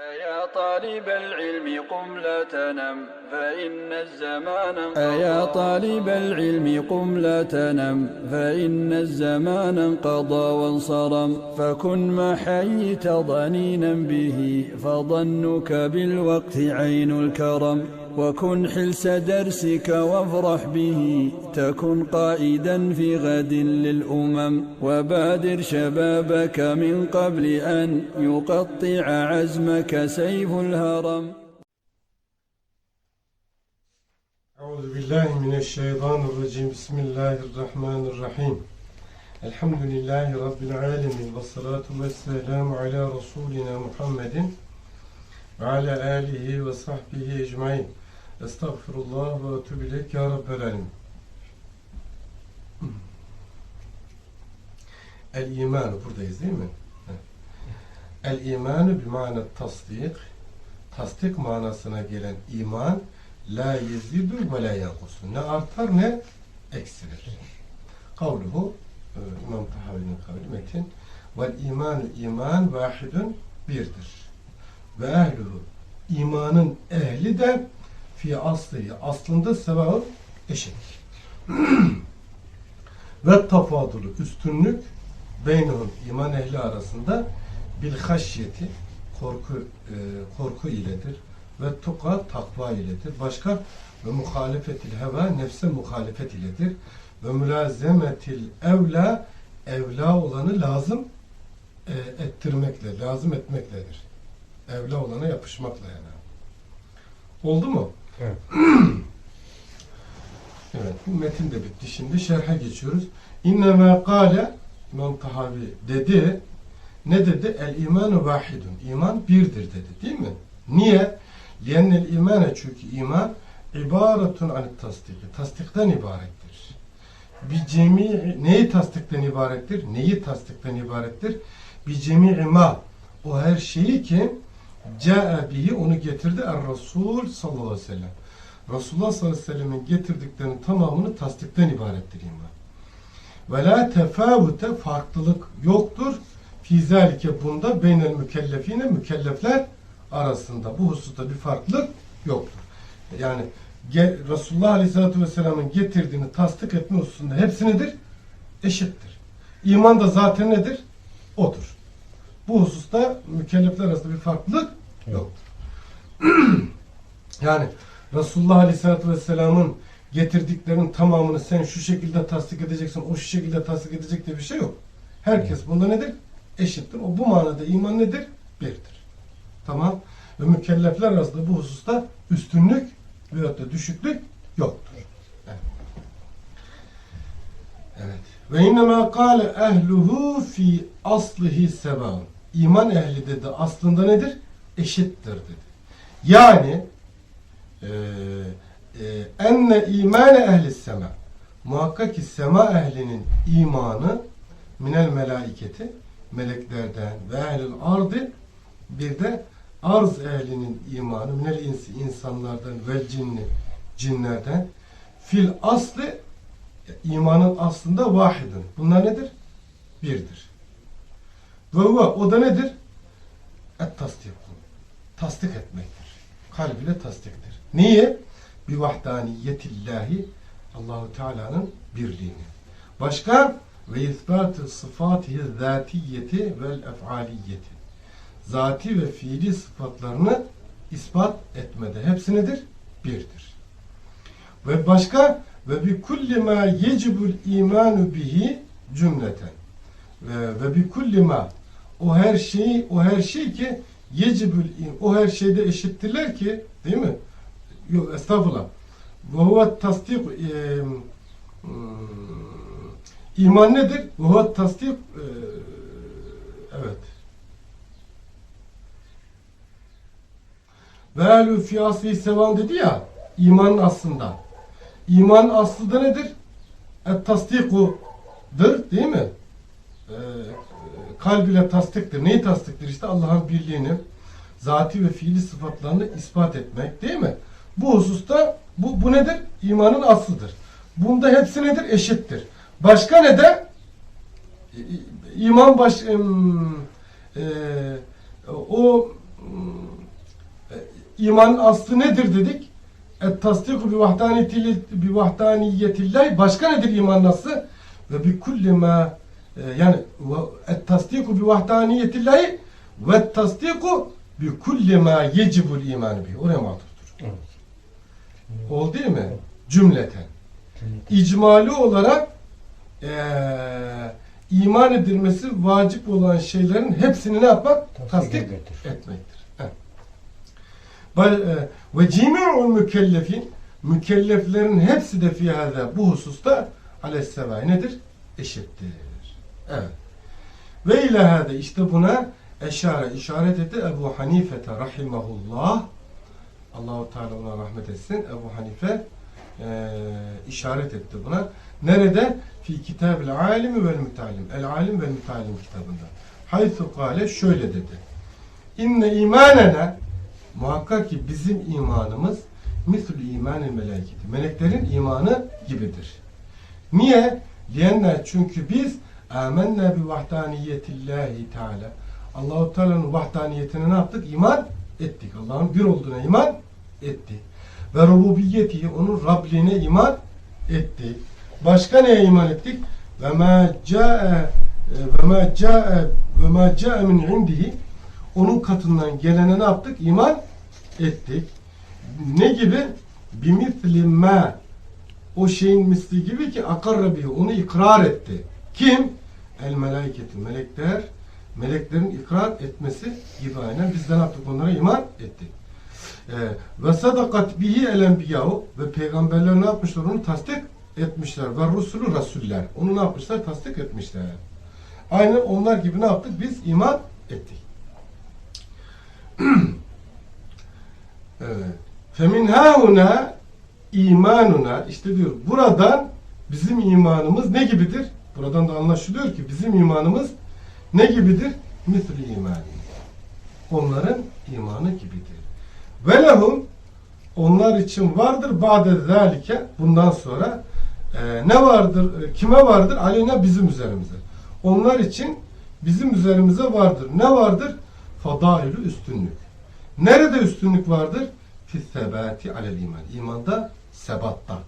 أيا طالب العلم قم لا تنم فإن الزمان أيا طالب العلم قم لا تنم فإن الزمان انقضى وانصرم. فكن ما حييت ضنينا به فظنك بالوقت عين الكرم. وكن حلس درسك وافرح به تكن قائدا في غد للأمم وبادر شبابك من قبل أن يقطع عزمك سيف الهرم. أعوذ بالله من الشيطان الرجيم. بسم الله الرحمن الرحيم. الحمد لله رب العالمين والصلاة والسلام على رسولنا محمد وعلى آله وصحبه أجمعين. Estağfirullah ve etûbü ileyk ya Rabbel Alemin. El imanı buradayız değil mi? El imanı bir mana tasdik. Tasdik manasına gelen iman la yezidu ve la yankusu. Ne artar ne eksilir. Kavluhu e, İmam Tahavi'nin kavli metin vel imanu iman vahidun birdir. Ve ehluhu imanın ehli de fi aslı aslında sevaun eşit. Ve tafadulu üstünlük beynehum iman ehli arasında bil haşyeti korku e, korku iledir ve tuka takva iledir. Başka ve muhalefetil heva nefse muhalefet iledir. Ve mülazemetil evla evla olanı lazım e, ettirmekle, lazım etmekledir. Evla olana yapışmakla yani. Oldu mu? Evet. evet, bu metin de bitti. Şimdi şerhe geçiyoruz. İnnemâ kâle İmam Tahavi dedi. Ne dedi? El imanu vahidun. İman birdir dedi. Değil mi? Niye? Liyennel imane çünkü iman ibaretun anit tasdiki. Tasdikten ibarettir. Bir cemi neyi tasdikten ibarettir? Neyi tasdikten ibarettir? Bir cemi ma o her şeyi ki Câe bihi onu getirdi er Resul sallallahu aleyhi ve sellem. Resulullah sallallahu aleyhi ve sellem'in getirdiklerinin tamamını tasdikten ibarettir iman. Ve la tefavute farklılık yoktur. Fizalike bunda beynel mükellefine mükellefler arasında bu hususta bir farklılık yoktur. Yani Resulullah Aleyhisselatü Vesselam'ın getirdiğini tasdik etme hususunda hepsi nedir? Eşittir. İman da zaten nedir? Odur. Bu hususta mükellefler arasında bir farklılık yoktur. yani Resulullah Aleyhisselatü Vesselam'ın getirdiklerinin tamamını sen şu şekilde tasdik edeceksin, o şu şekilde tasdik edecek diye bir şey yok. Herkes bunda nedir? Eşittir. O bu manada iman nedir? Birdir. Tamam. Ve mükellefler arasında bu hususta üstünlük veyahut da düşüklük yoktur. Evet. Evet. Ve innemâ kâle ehluhu fi aslihi sevâun. İman ehli dedi aslında nedir? Eşittir dedi. Yani eee e, enne imane ehli sema muhakkak ki sema ehlinin imanı minel melaiketi meleklerden ve ehlil ardı bir de arz ehlinin imanı minel insi insanlardan ve cinni cinlerden fil aslı imanın aslında vahidun. Bunlar nedir? Birdir. Ve o da nedir? Et tasdik. Tasdik etmektir. Kalb ile tasdiktir. Niye? Bi vahdaniyetillahi Allahu Teala'nın birliğini. Başka ve isbatı sıfatihi zatiyeti vel ef'aliyeti. Zati ve fiili sıfatlarını ispat etmede. Hepsi nedir? Birdir. Ve başka ve bi kulli ma yecibul imanu bihi cümleten. Ve, ve bi kulli ma o her şeyi o her şey ki yecibül o her şeyde eşittirler ki değil mi? Yok estağfurullah. Ve huve tasdik e, hmm, iman nedir? Ve huve tasdik e, evet. Ve elü fi sevan dedi ya imanın aslında. İman aslı da nedir? Et tasdikudur değil mi? Ee, kalb ile tasdiktir. Neyi tasdiktir? İşte Allah'ın birliğini, zati ve fiili sıfatlarını ispat etmek değil mi? Bu hususta bu, bu nedir? İmanın aslıdır. Bunda hepsi nedir? Eşittir. Başka ne de? İman baş e, o em, imanın aslı nedir dedik? Et tasdiku bi vahdaniyetillahi başka nedir imanın aslı? Ve bi kulli ma e, yani ve- et tasdiku bi vahdaniyetillahi ve tasdiku bi kulli ma yecibul iman bi. Oraya matuftur. Evet. Oldu değil mi? Cümleten. İcmali olarak eee iman edilmesi vacip olan şeylerin hepsini ne yapmak? Tasdik etmektir. e, Ve cimi'ul mükellefin mükelleflerin hepsi de fi hâzâ bu hususta aleyhissevâ nedir? Eşittir. Evet. Ve ilâ hâde işte buna eşare işaret etti Ebu Hanifete rahimahullah Allahu Teala ona rahmet etsin. Ebu Hanife eee, işaret etti buna. Nerede? Fi kitabil alimi vel mütalim. El alim ve mütalim kitabında. Haythu kale şöyle dedi. İnne imanena muhakkak ki bizim imanımız mislü imanil meleketi. Meleklerin imanı gibidir. Niye? Diyenler çünkü biz amennâ bi vahdaniyetillahi teala. Allahu Teala'nın vahdaniyetine ne yaptık? İman ettik. Allah'ın bir olduğuna iman ettik. Ve rububiyeti onun Rabliğine iman ettik. Başka neye iman ettik? Ve ma ca'e ve ma ca'e ve ma ca'e min indihi onun katından gelene ne yaptık? İman ettik. Ne gibi? Bimisli ma o şeyin misli gibi ki akarra bihi onu ikrar etti. Kim? El meleketi melekler meleklerin ikrar etmesi gibi aynen biz de yaptık onlara iman ettik. Ee, ve sadakat bihi el enbiyahu ve peygamberler ne yapmışlar onu tasdik etmişler ve rusulü rasuller onu ne yapmışlar tasdik etmişler. Aynen onlar gibi ne yaptık biz iman ettik. evet. Femin hauna imanuna işte diyor buradan bizim imanımız ne gibidir? Buradan da anlaşılıyor ki bizim imanımız ne gibidir? Misli imani. Onların imanı gibidir. Ve lehum onlar için vardır ba'de zalike bundan sonra e, ne vardır? e, kime vardır? Aleyna bizim üzerimize. Onlar için bizim üzerimize vardır. Ne vardır? Fadailü üstünlük. Nerede üstünlük vardır? Fissebati alel iman. İmanda sebatta.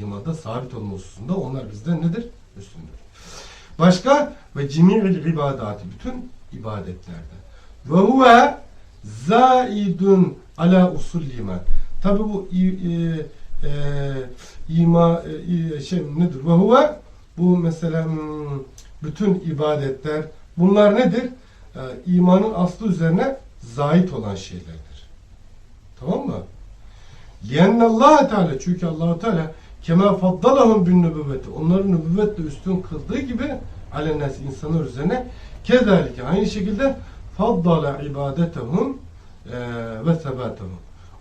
İmanda sabit olma hususunda onlar bizden nedir? Üstündür. Başka ve cemi'il ibadati bütün ibadetlerde. Ve huve zaidun ala usul iman. Tabi bu e, e, ima e, şey nedir? Ve huve bu mesela hmm, bütün ibadetler bunlar nedir? E, imanın aslı üzerine zait olan şeylerdir. Tamam mı? Lienne Allah Teala çünkü Allahu Teala kema faddalahum bin nübüvveti onları nübüvvetle üstün kıldığı gibi alennes insanlar üzerine kezalike aynı şekilde faddala ibadetehum eee, ve sebatehum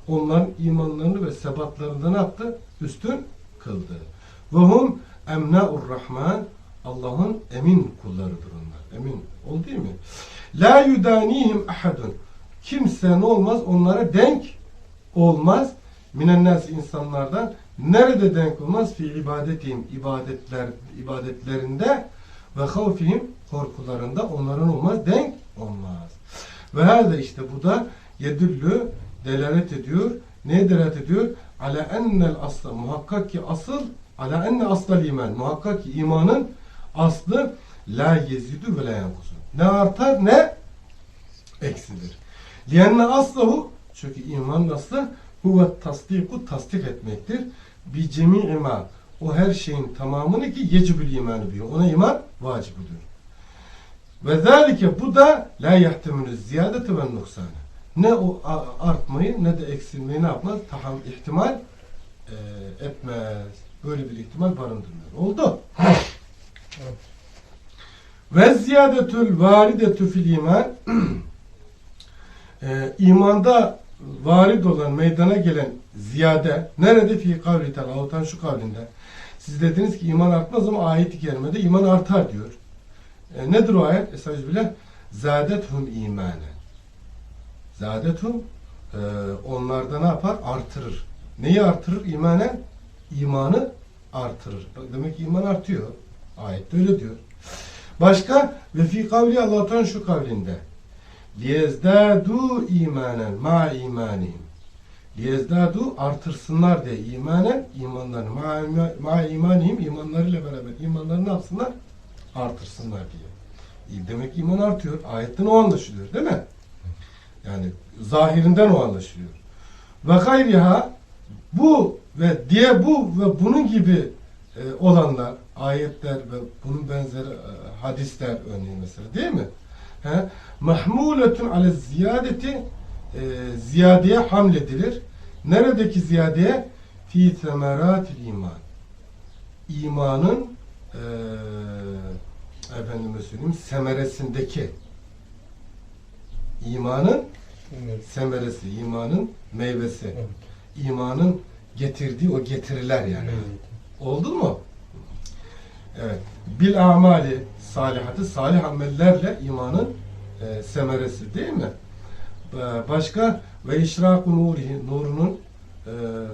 onların imanlarını ve sebatlarını ne yaptı? Üstün kıldı. Ve hum emnaur rahman Allah'ın emin kullarıdır onlar. Emin. Oldu değil mi? La yudanihim ahadun. Kimse ne olmaz? Onlara denk olmaz. Minennas insanlardan nerede denk olmaz? Fi ibadetihim ibadetler ibadetlerinde ve havfihim korkularında onların olmaz denk olmaz. Ve her de işte bu da yedüllü delalet ediyor. Neye delalet ediyor? Ala ennel asla muhakkak ki asıl ala enne aslal iman muhakkak ki imanın aslı la yezidü ve la yankusu. Ne artar ne eksilir. Lianne aslahu çünkü imanın aslı huve tasdiku tasdik etmektir. Bi cemi'i ma o her şeyin tamamını ki yecibül imanı diyor. Ona iman vacip oluyor. Ve zalike bu da la yahtemülü ziyadeti ve nuksane. Ne o artmayı ne de eksilmeyi ne yapmaz? Taham ihtimal e, etmez. Böyle bir ihtimal barındırmıyor. Oldu. Ve ziyadetül varidetü fil iman e, imanda varid olan meydana gelen ziyade nerede fi kavli teala Allah'tan şu kavlinde siz dediniz ki iman artmaz ama ayet-i iman artar diyor. E, nedir o ayet? Estağfirullah. Zadethum imanen. Zadethum e, onlarda ne yapar? Artırır. Neyi artırır? İmanen imanı artırır. Demek ki iman artıyor. Ayette öyle diyor. Başka ve fi kavli Allah'tan şu kavlinde liyezdadu imanen ma imanihim Yezdadu artırsınlar diye imanen imanlarını ma, ma, ma imanihim imanlarıyla beraber imanlarını ne yapsınlar? Artırsınlar diye. İyi, Demek ki iman artıyor. Ayetten o anlaşılıyor değil mi? Yani zahirinden o anlaşılıyor. Ve gayriha bu ve diye bu ve bunun gibi e, olanlar ayetler ve bunun benzeri e, hadisler örneğin mesela değil mi? He? Mahmuletun ale ziyadeti e, ziyadeye hamledilir. Neredeki ziyadeye? Fi temeratil iman. İmanın e, efendime söyleyeyim semeresindeki imanın Evet. semeresi, imanın meyvesi. Evet. İmanın getirdiği o getiriler yani. Evet. Oldu mu? Evet. Bil amali salihatı salih amellerle imanın e, semeresi değil mi? Ba- Başka ve işraku nurihi nurunun e,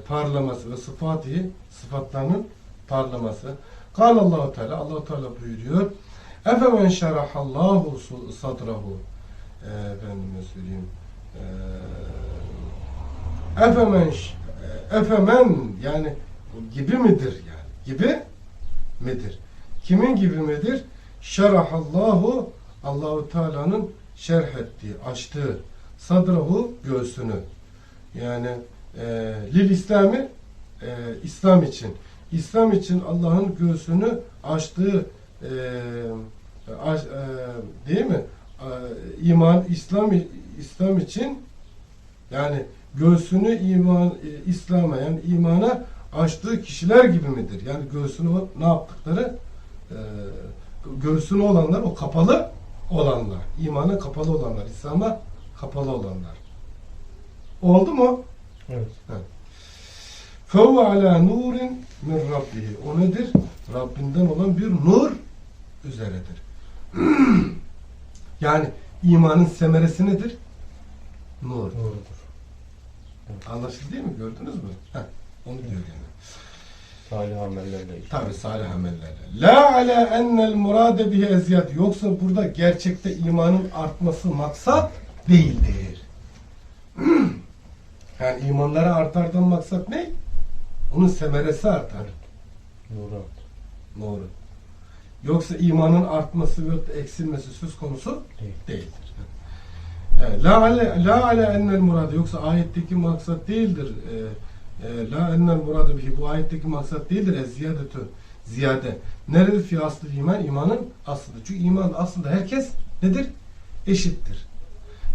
parlaması ve sıfatihi sıfatlarının parlaması. Kal Allahu Teala Allah Teala buyuruyor. Efe men şerahallahu sadrahu e, efendime söyleyeyim e, efemen ş- e, yani gibi midir yani gibi midir kimin gibi midir şerahallahu Allahu Teala'nın şerh ettiği açtığı sadrahu göğsünü. Yani e, lil İslami e, İslam için. İslam için Allah'ın göğsünü açtığı e, aç- e, değil mi? E, iman İslam İslam için yani göğsünü iman e, İslam'a yani imana açtığı kişiler gibi midir? Yani göğsünü ne yaptıkları ee, e, göğsünü olanlar o kapalı olanlar. imana kapalı olanlar. İslam'a kapalı olanlar. Oldu mu? Evet. Fevve ala nurin min Rabbihi. O nedir? Rabbinden olan bir nur üzeredir. yani imanın semeresi nedir? Nur. Doğrudur. Anlaşıldı değil mi? Gördünüz mü? Heh, onu diyor yani. Salih amellerle. Tabi salih amellerle. La ala ennel murade bihi eziyat. Yoksa burada gerçekte imanın artması maksat değildir. yani imanları artardan maksat ne? Onun semeresi artar. Murat. Doğru. Yoksa imanın artması ve eksilmesi söz konusu Değil. değildir. Evet, la ale la ale ennel murade yoksa ayetteki maksat değildir. Ee, la ennel murade bihi bu ayetteki maksat değildir. E, ziyadetü ziyade. Nerede fi aslı iman? İmanın aslıdır. Çünkü iman aslında herkes nedir? Eşittir.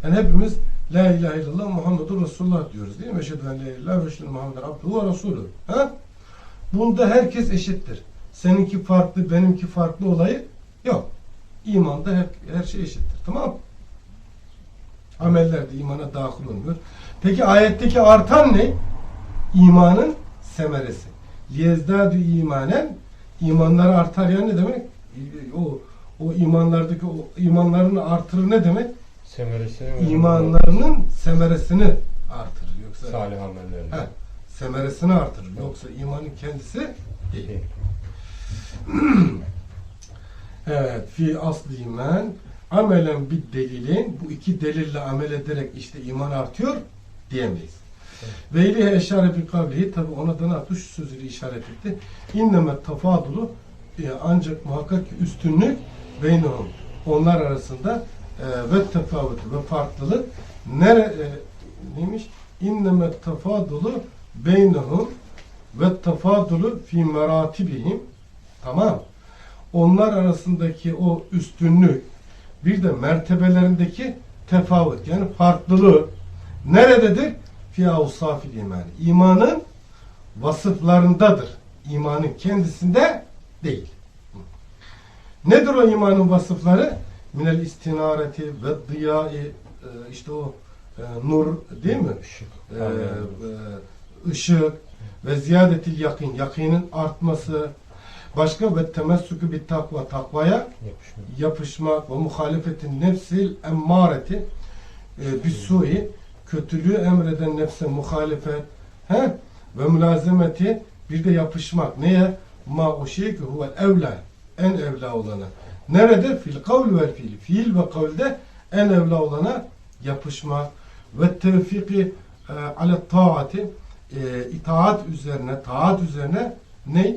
Yani hepimiz La ilahe illallah Muhammedur Resulullah diyoruz değil mi? Eşhedü en la ilahe ve Muhammeden abduhu ve resulü. Ha? Bunda herkes eşittir. Seninki farklı, benimki farklı olayı yok. İmanda her, her şey eşittir. Tamam mı? Ameller de imana dahil olmuyor. Peki ayetteki artan ne? İmanın semeresi. Liyezdadü imanen imanları artar yani ne demek? O o imanlardaki o imanlarını artırır ne demek? Semeresini İmanlarının semeresini artırır. Yoksa salih amellerle. He, semeresini artırır. Yoksa imanın kendisi değil. Evet, fi aslı iman amelen bir delilin bu iki delille amel ederek işte iman artıyor diyemeyiz. Ve ileyhe eşare bir kavlihi tabi ona da ne yaptı? Şu sözüyle işaret etti. İnnemet tafadulu e, ancak muhakkak ki üstünlük beynehum onlar arasında e, ve tefavutu ve farklılık nere e, neymiş? İnnemet tafadulu beynehum ve tafadulu fi meratibihim tamam onlar arasındaki o üstünlük bir de mertebelerindeki tefavut yani farklılığı nerededir? Fi avsafil imani. İmanın vasıflarındadır. İmanın kendisinde değil. Nedir o imanın vasıfları? Minel istinareti ve diyai e, işte o e, nur değil mi? Işık. e, Parlıyor. e, ışık ve ziyadetil yakin, yakinin artması, başka ve temessükü bir takva, takvaya yapışmak ve muhalefetin nefsil emmareti e, bir sui, kötülüğü emreden nefse muhalefet he? ve mülazemeti bir de yapışmak. Neye? Ma o şey ki huvel evla, en evla olana. Nerede? Fil kavl ve fiil. Fiil ve kavlde en evla olana yapışmak ve tevfiki e, ale taati e, itaat üzerine, taat üzerine ne?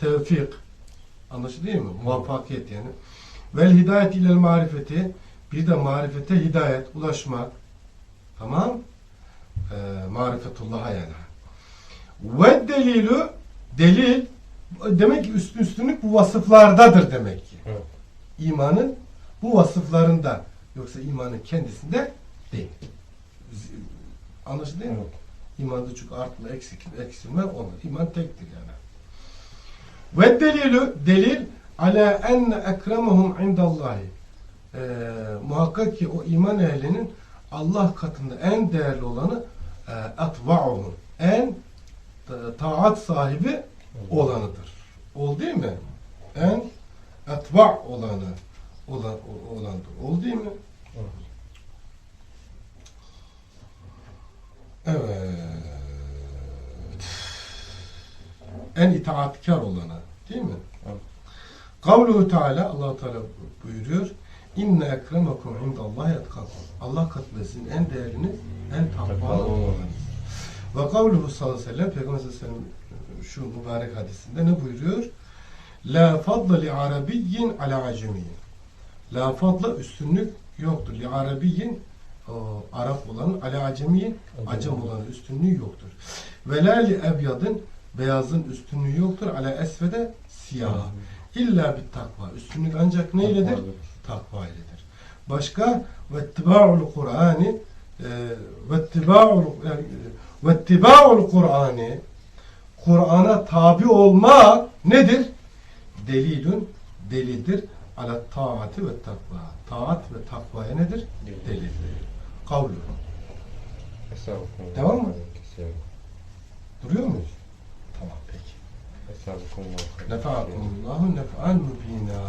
Tevfik. Anlaşılıyor mu? Muvaffakiyet yani. Vel hidayet ilel marifeti bir de marifete hidayet, ulaşmak. Tamam? E, marifetullah'a yani. Ve delilu delil demek ki üstün üstünlük bu vasıflardadır demek ki. Evet. İmanın bu vasıflarında yoksa imanın kendisinde değil. Anlaşıldı mı? Evet. İmanda çünkü artma, eksik, eksilme olmaz. İman tektir yani. Ve delilü, delil ala enne ekremehum indallahi. Ee, muhakkak ki o iman ehlinin Allah katında en değerli olanı e, etva'uhum. En ta- taat sahibi olanıdır. Oldu değil mi? En etva olanı olan, olandır. Oldu değil mi? Evet. Evet. En itaatkar olanı. Değil mi? Evet. Kavluhu Teala Allah Teala buyuruyor. İnne ekremekum indallahi etkakum. Allah katında sizin en değeriniz, en takvalı olanınız. Ve kavluhu sallallahu aleyhi ve sellem Peygamber sallallahu şu mübarek hadisinde ne buyuruyor? La fadla li arabiyyin ala acemiyyin. La fadla üstünlük yoktur. Li arabiyyin Arap olanın ala acemiyyin acem olanın üstünlüğü yoktur. Ve la li ebyadın beyazın üstünlüğü yoktur. Ala esvede siyah. İlla bir takva. Üstünlük ancak ne iledir? Takva iledir. Başka ve ittiba'ul Kur'ani e, ve yani, ve ittiba'ul Kur'ani Kur'an'a tabi olmak nedir? Delilün delildir ala taati ve takva. Taat ve takvaya nedir? Delil. Delildir. Kavlu. Devam mı? Duruyor muyuz? Tamam peki. Nefa'akumullahu nef'an mübina.